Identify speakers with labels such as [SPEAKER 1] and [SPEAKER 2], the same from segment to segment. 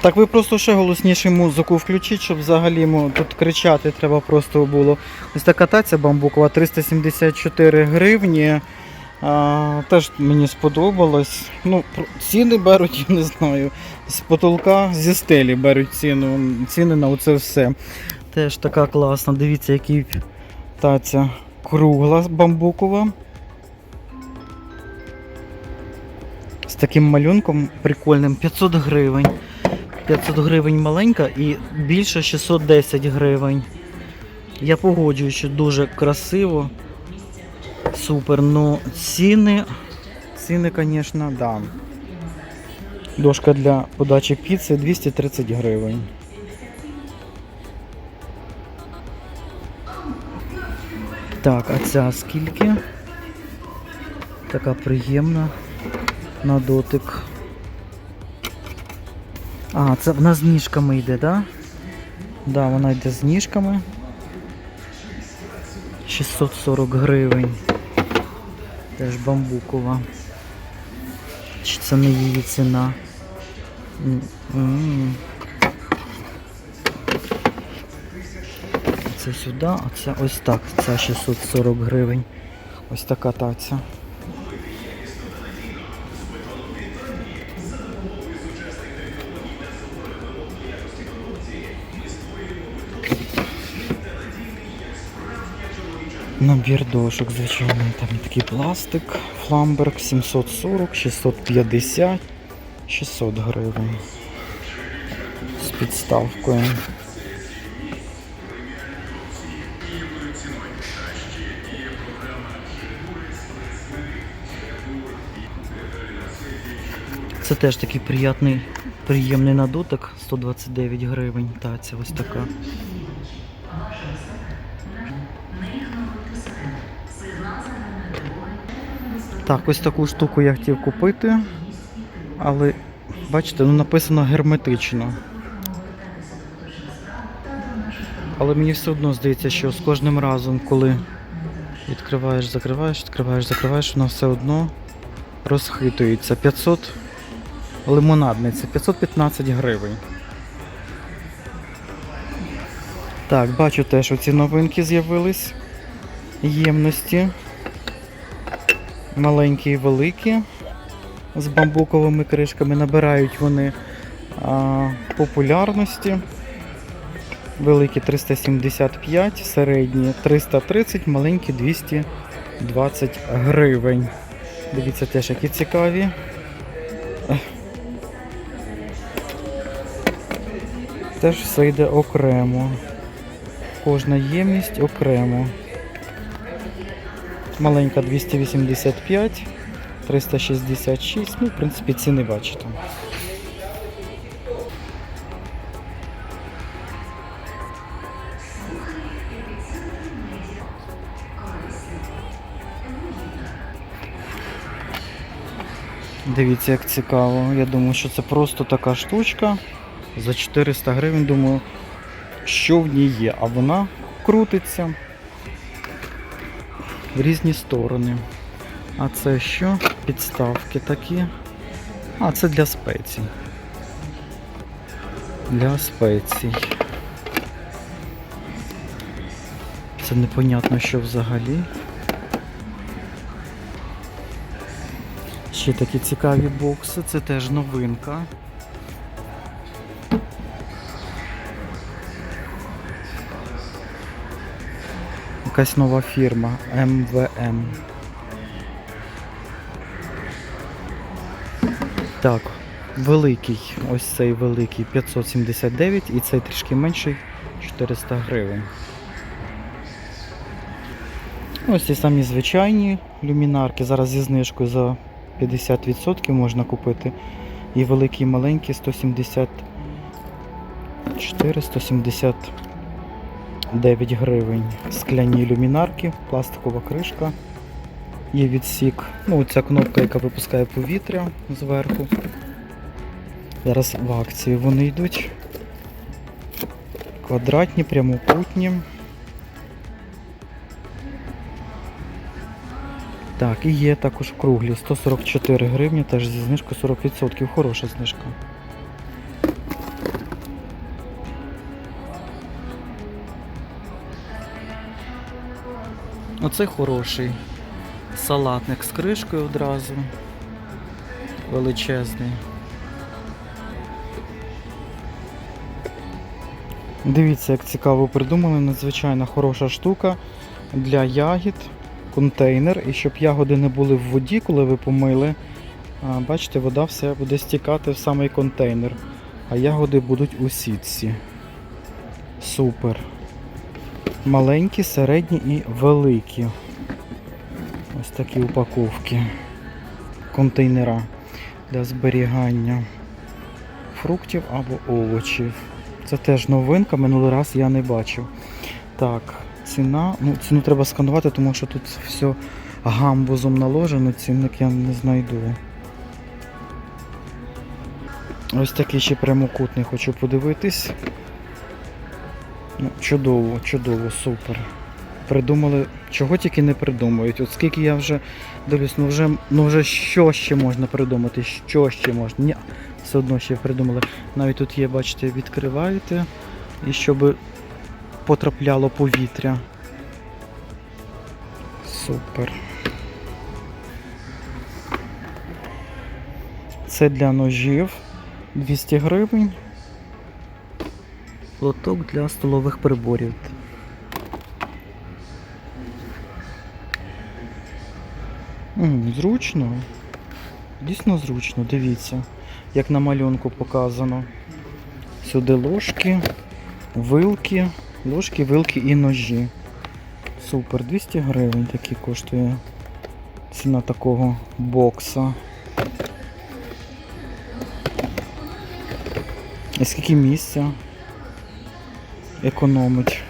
[SPEAKER 1] Так ви просто ще голосніше музику включіть, щоб взагалі тут кричати треба просто було. Ось така таця бамбукова 374 гривні. А, теж мені сподобалось. Ну, ціни беруть, я не знаю. З потолка, зі стелі беруть ціну, ціни на оце все. Теж така класна. Дивіться, який таця кругла бамбукова. З таким малюнком прикольним 500 гривень. 500 гривень маленька і більше 610 гривень. Я погоджуюсь, що дуже красиво. Супер. Ну ціни. Ціни, звісно, да. Дошка для подачі піци 230 гривень. Так, а ця скільки? Така приємна на дотик. А, це вона з ніжками йде, да? Да, вона йде з ніжками. 640 гривень. Теж бамбукова. Чи це не її ціна? М-м. Це сюди, а це ось так. Це 640 гривень. Ось така таця. Набір дошок, звичайний, там такий пластик, фламберг 740, 650, 600 гривень. З підставкою. Це теж такий приятний, приємний надуток, 129 гривень. Таця ось така. Так, ось таку штуку я хотів купити, але бачите, ну написано герметично. Але мені все одно здається, що з кожним разом, коли відкриваєш, закриваєш, відкриваєш, закриваєш, воно все одно розхитується. 500 лимонадний, це 515 гривень. Так, бачу теж оці новинки з'явились. Ємності. Маленькі і великі. З бамбуковими кришками. Набирають вони а, популярності. Великі 375, середні 330, маленькі 220 гривень. Дивіться теж, які цікаві. Теж все йде окремо. Кожна ємність окремо. Маленька 285, 366, ну, в принципі, ціни бачите. Дивіться, як цікаво. Я думаю, що це просто така штучка. За 400 гривень, думаю, що в ній є, а вона крутиться в різні сторони. А це що? Підставки такі. А, це для спецій. Для спецій. Це непонятно, що взагалі. Ще такі цікаві бокси, це теж новинка. Якась нова фірма МВМ. Так, великий, ось цей великий 579 і цей трішки менший 400 гривень. Ось ці самі звичайні люмінарки. Зараз зі знижкою за 50% можна купити. І великі, і маленькі 174, 179 гривень. Скляні люмінарки, пластикова кришка. Є відсік. Ну, ця кнопка, яка випускає повітря зверху. Зараз в акції вони йдуть. Квадратні, прямокутні. Так, і є також круглі 144 гривні, теж зі знижкою 40%. Хороша знижка. Оцей хороший. Салатник з кришкою одразу. Величезний. Дивіться, як цікаво придумали, надзвичайно хороша штука для ягід, контейнер. І щоб ягоди не були в воді, коли ви помили. Бачите, вода все буде стікати в самий контейнер. А ягоди будуть у сітці. Супер. Маленькі, середні і великі. Ось такі упаковки. Контейнера для зберігання фруктів або овочів. Це теж новинка, минулий раз я не бачив. Так, ціна. Ну, ціну треба сканувати, тому що тут все гамбузом наложено, цінник я не знайду. Ось такий ще прямокутний хочу подивитись. Ну, чудово, чудово, супер. Придумали, чого тільки не придумують. От скільки я вже дивлюсь, ну вже, ну вже що ще можна придумати, що ще можна. Ні, все одно ще придумали. Навіть тут є, бачите, відкриваєте, і щоб потрапляло повітря. Супер. Це для ножів 200 гривень. Лоток для столових приборів. Зручно. Дійсно зручно, дивіться, як на малюнку показано. Сюди ложки, вилки, ложки, вилки і ножі. Супер, 200 гривень такі коштує ціна такого бокса. І скільки місця економить.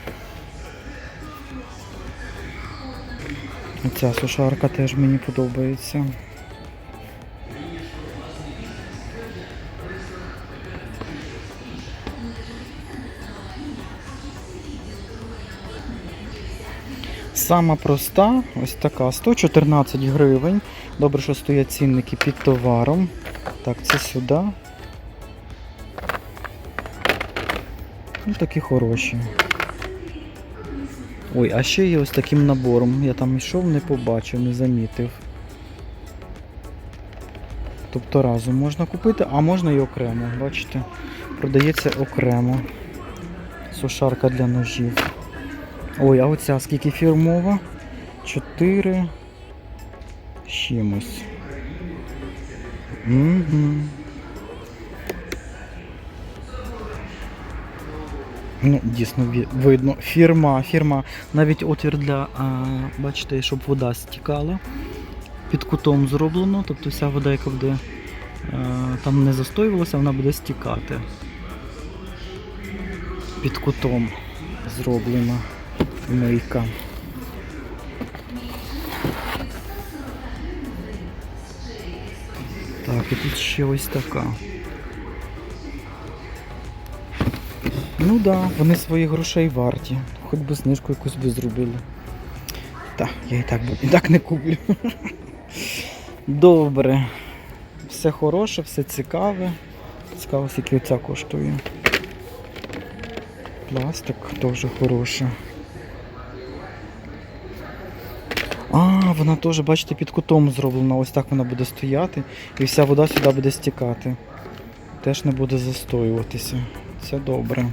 [SPEAKER 1] Ця сушарка теж мені подобається. Сама проста, ось така, 114 гривень. Добре, що стоять цінники під товаром. Так, це сюди. Ну, такі хороші. Ой, а ще є ось таким набором. Я там йшов, не побачив, не замітив. Тобто разом можна купити, а можна і окремо. Бачите? Продається окремо. Сушарка для ножів. Ой, а оця скільки фірмова? 4 з чимось. Угу. Ну, дійсно видно. Фірма, фірма, навіть отвір для, а, бачите, щоб вода стікала. Під кутом зроблено, тобто вся вода, яка буде а, там не застоювалася, вона буде стікати. Під кутом зроблена мийка. Так, і тут ще ось така. Ну так, да, вони своїх грошей варті. Хоч би знижку якусь би зробили. Так, я і так, і так не куплю. Добре. Все хороше, все цікаве. Цікаво, скільки оця коштує. Пластик теж хороший. А, вона теж, бачите, під кутом зроблена. Ось так вона буде стояти і вся вода сюди буде стікати. Теж не буде застоюватися. Це добре.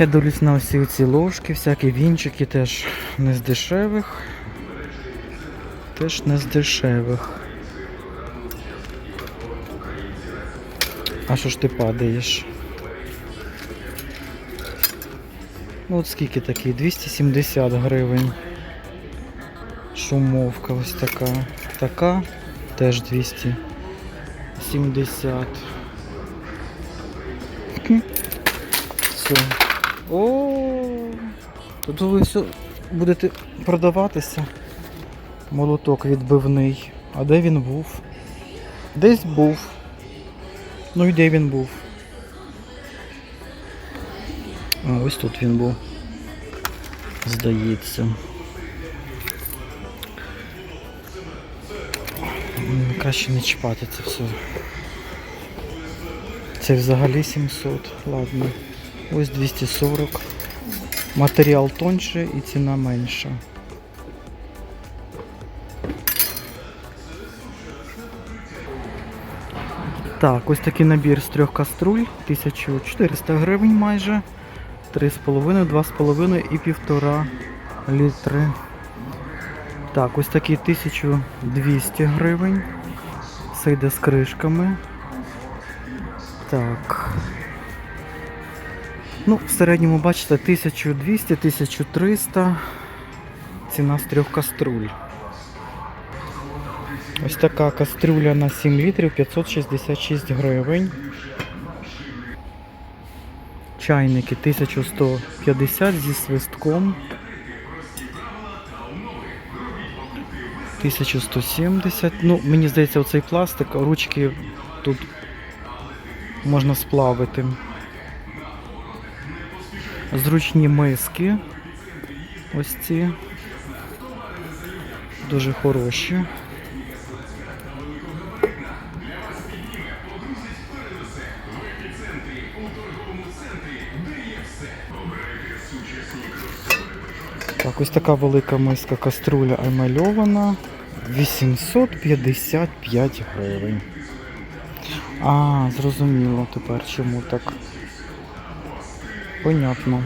[SPEAKER 1] Я дивлюсь на всі ці ложки, всякі вінчики теж не з дешевих. Теж не з дешевих. А що ж ти падаєш? Ну от скільки такий? 270 гривень. Шумовка ось така. Така теж 270. Все. О, Тут ви все будете продаватися. Молоток відбивний. А де він був? Десь був. Ну і де він був? А, Ось тут він був. Здається. Краще не чіпати це все. Це взагалі 700, ладно. Ось 240. Матеріал тоньше і ціна менша. Так, ось такий набір з трьох каструль, 1400 гривень майже. 3,5, 2,5 і 1,5 літри. Так, ось такий 1200 гривень. Все йде з кришками. Так. Ну, в середньому, бачите, 1200-1300 ціна з трьох каструль. Ось така кастрюля на 7 літрів 566 гривень. Чайники 1150 зі свистком. 1170. Ну, мені здається, оцей пластик, ручки тут можна сплавити. Зручні миски. Ось ці. Дуже хороші. Так, ось така велика миска каструля емальована. 855 гривень. А, зрозуміло тепер чому так. Понятно.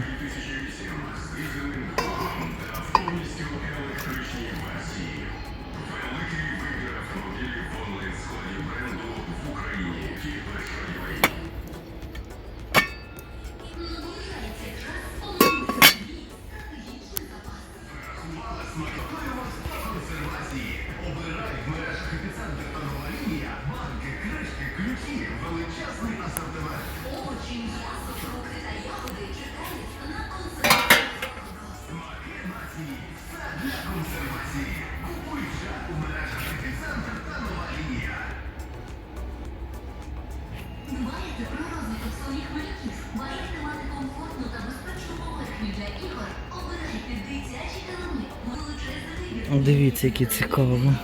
[SPEAKER 2] Зменшують ризик травм.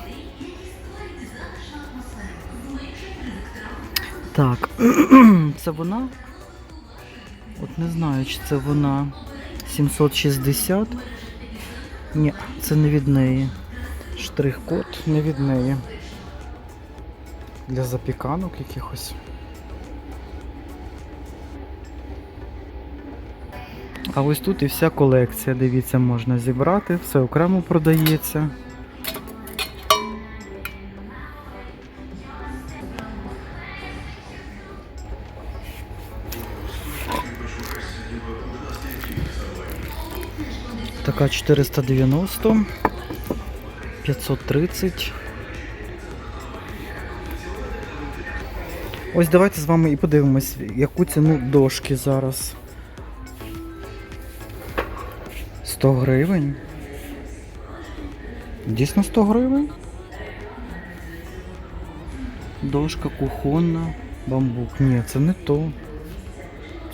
[SPEAKER 1] Так, це вона? От не знаю, чи це вона 760. Ні, це не від неї. Штрих-код не від неї. Для запіканок якихось. А ось тут і вся колекція, дивіться, можна зібрати, все окремо продається. Така 490, 530. Ось давайте з вами і подивимось, яку ціну дошки зараз. 100 гривень. Дійсно 100 гривень? Дошка кухонна, бамбук. Ні, це не то.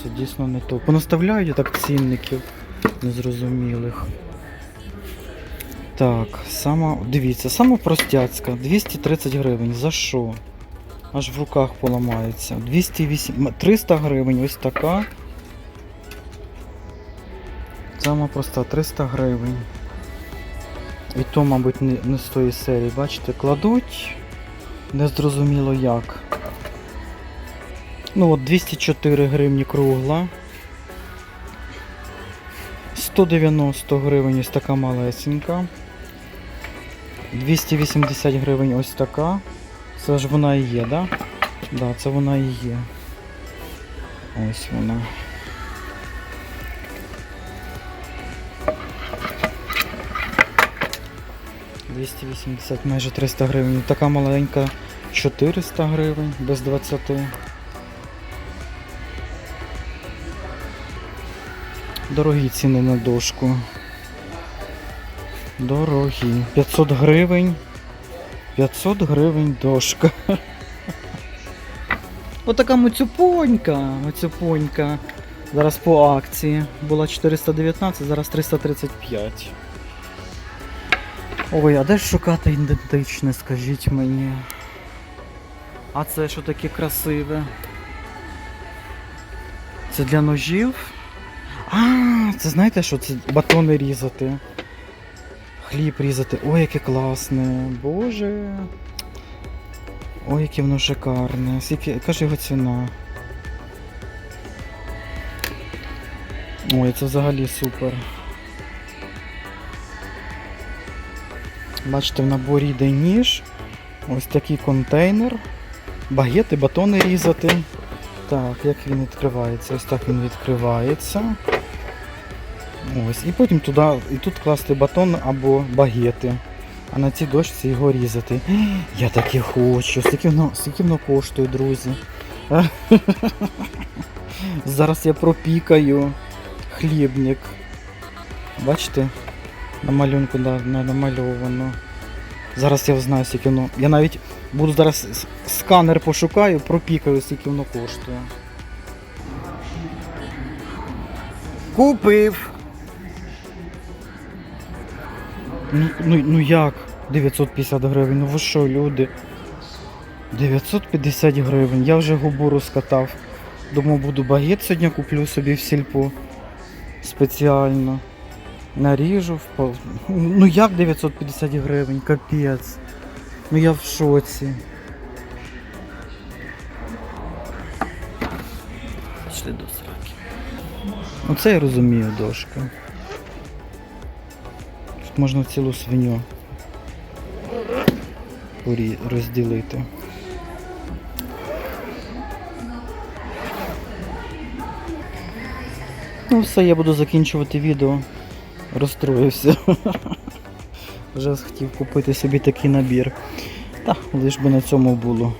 [SPEAKER 1] Це дійсно не то. Понаставляють так цінників незрозумілих. Так, сама, дивіться, сама простяцька, 230 гривень. За що? Аж в руках поламається. 208, 300 гривень, ось така. Сама проста, 300 гривень. І то, мабуть, не, не з тої серії. Бачите, кладуть. Незрозуміло як. Ну от 204 гривні кругла. 190 гривень ось така малесенька. 280 гривень ось така. Це ж вона і є, да? Да, це вона і є. Ось вона. Двісті вісімдесят, майже 300 гривень. Така маленька 400 гривень без 20. Дорогі ціни на дошку. Дорогі. 500 гривень. 500 гривень дошка. Отака муцюпонька. Муцюпонька. Зараз по акції. Була 419, зараз 335. Ой, а де ж шукати ідентичне, скажіть мені? А це що таке красиве? Це для ножів? А, це знаєте що? Це батони різати. Хліб різати. Ой, яке класне. Боже. Ой, яке воно шикарне. Скільки, яка ж його ціна? Ой, це взагалі супер. Бачите, в наборі йде ніж. Ось такий контейнер. Багети, батони різати. Так, як він відкривається? Ось так він відкривається. Ось. І потім туди, і тут класти батон або багети. А на цій дошці його різати. Я таке хочу. Скільки воно, скільки воно коштує, друзі? Зараз я пропікаю хлібник. Бачите? На малюнку да, на- намальовано. Зараз я знаю, скільки воно. Я навіть буду зараз сканер пошукаю, пропікаю, скільки воно коштує. Купив. Ну, ну, ну як? 950 гривень. Ну ви що, люди? 950 гривень. Я вже губу розкатав. Думав, буду багет сьогодні куплю собі в сільпо. Спеціально. Наріжу. впав- Ну як 950 гривень? Капець. Ну я в шоці. Пішли до сраки. Оце я розумію дошка. Тут можна цілу свиню порі- розділити. Ну все, я буду закінчувати відео. Розстроївся. Вже хотів купити собі такий набір. Та, лиш би на цьому було.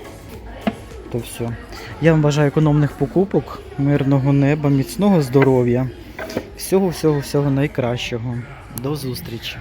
[SPEAKER 1] То все. Я вам бажаю економних покупок, мирного неба, міцного здоров'я. Всього, всього, всього найкращого. До зустрічі!